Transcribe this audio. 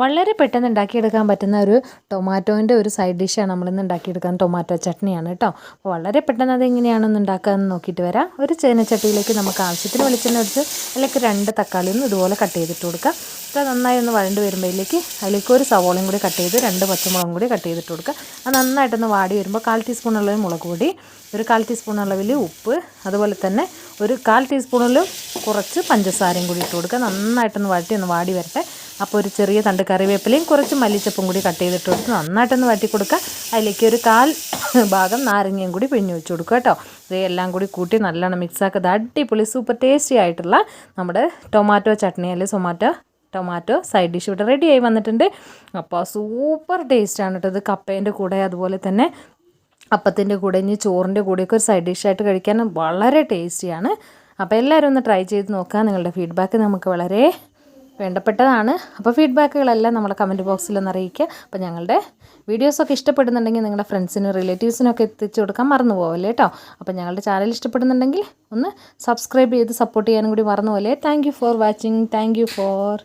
വളരെ പെട്ടെന്ന് ഉണ്ടാക്കിയെടുക്കാൻ പറ്റുന്ന ഒരു ടൊമാറ്റോന്റെ ഒരു സൈഡ് ഡിഷാണ് നമ്മളിന്ന് ഉണ്ടാക്കിയെടുക്കാൻ ടൊമാറ്റോ ചട്നിയാണ് കേട്ടോ. അപ്പോൾ വളരെ പെട്ടെന്ന് അത് എങ്ങനെയാണെന്ന് ഉണ്ടാക്കാമെന്ന് നോക്കിയിട്ട് വരാം. ഒരു ചീനച്ചട്ടിയിലേക്ക് നമുക്ക് ആവശ്യത്തിന് വെളിച്ചെണ്ണ ഒഴിച്ച് അതിലേക്ക് രണ്ട് തക്കാളി ഒന്ന് ഇതുപോലെ കട്ട് ചെയ്തിട്ട് കൊടുക്കുക അപ്പോൾ നന്നായി ഒന്ന് വഴണ്ട് വരുമ്പോഴേക്ക് അതിലേക്ക് ഒരു സവോളയും കൂടി കട്ട് ചെയ്ത് രണ്ട് പച്ചമുളകും കൂടി കട്ട് ചെയ്തിട്ട് കൊടുക്കുക അത് നന്നായിട്ടൊന്ന് വാടി വരുമ്പോൾ കാൽ ടീസ്പൂൺ അളവിൽ മുളക് പൊടി ഒരു കാൽ ടീസ്പൂൺ അളവിൽ ഉപ്പ് അതുപോലെ തന്നെ ഒരു കാൽ ടീസ്പൂണിൽ കുറച്ച് പഞ്ചസാരയും കൂടി ഇട്ട് കൊടുക്കുക നന്നായിട്ടൊന്ന് വഴറ്റി ഒന്ന് വാടി വരട്ടെ. അപ്പോൾ ഒരു ചെറിയ തണ്ട് കറിവേപ്പിലയും കുറച്ച് മല്ലിച്ചപ്പും കൂടി കട്ട് ചെയ്തിട്ട് കൊടുത്ത് നന്നായിട്ടൊന്ന് വറ്റി കൊടുക്കുക അതിലേക്ക് ഒരു കാൽ ഭാഗം നാരങ്ങയും കൂടി പിഴിഞ്ഞ് വെച്ച് കൊടുക്കുക കേട്ടോ. ഇതെല്ലാം കൂടി കൂട്ടി നല്ലോണം മിക്സാക്കുക അടിപൊളി സൂപ്പർ ടേസ്റ്റി ആയിട്ടുള്ള നമ്മുടെ ടൊമാറ്റോ ചട്നി അല്ലെങ്കിൽ സൊമാറ്റോ ടൊമാറ്റോ സൈഡ് ഡിഷ് ഇവിടെ റെഡിയായി വന്നിട്ടുണ്ട്. അപ്പോൾ സൂപ്പർ ടേസ്റ്റാണ് കേട്ടോ ഇത്. കപ്പേന്റെ കൂടെ അതുപോലെ തന്നെ അപ്പത്തിന്റെ കൂടെ ഇനി ചോറിന്റെ കൂടെയൊക്കെ ഒരു സൈഡ് ഡിഷായിട്ട് കഴിക്കാൻ വളരെ ടേസ്റ്റിയാണ് അപ്പോൾ എല്ലാവരും ഒന്ന് ട്രൈ ചെയ്ത് നോക്കുക. നിങ്ങളുടെ ഫീഡ്ബാക്ക് നമുക്ക് വളരെ വേണ്ടപ്പെട്ടതാണ്. അപ്പോൾ ഫീഡ്ബാക്കുകളെല്ലാം നമ്മളെ കമന്റ് ബോക്സിൽ ഒന്ന് അറിയിക്കുക. അപ്പോൾ ഞങ്ങളുടെ വീഡിയോസൊക്കെ ഇഷ്ടപ്പെടുന്നുണ്ടെങ്കിൽ നിങ്ങളുടെ ഫ്രണ്ട്സിനും റിലേറ്റീവ്സിനൊക്കെ എത്തിച്ചു കൊടുക്കാൻ മറന്നു പോകല്ലേ കേട്ടോ? അപ്പോൾ ഞങ്ങളുടെ ചാനൽ ഇഷ്ടപ്പെടുന്നുണ്ടെങ്കിൽ ഒന്ന് സബ്സ്ക്രൈബ് ചെയ്ത് സപ്പോർട്ട് ചെയ്യാനും കൂടി മറന്നു പോലെ thank for watching thank for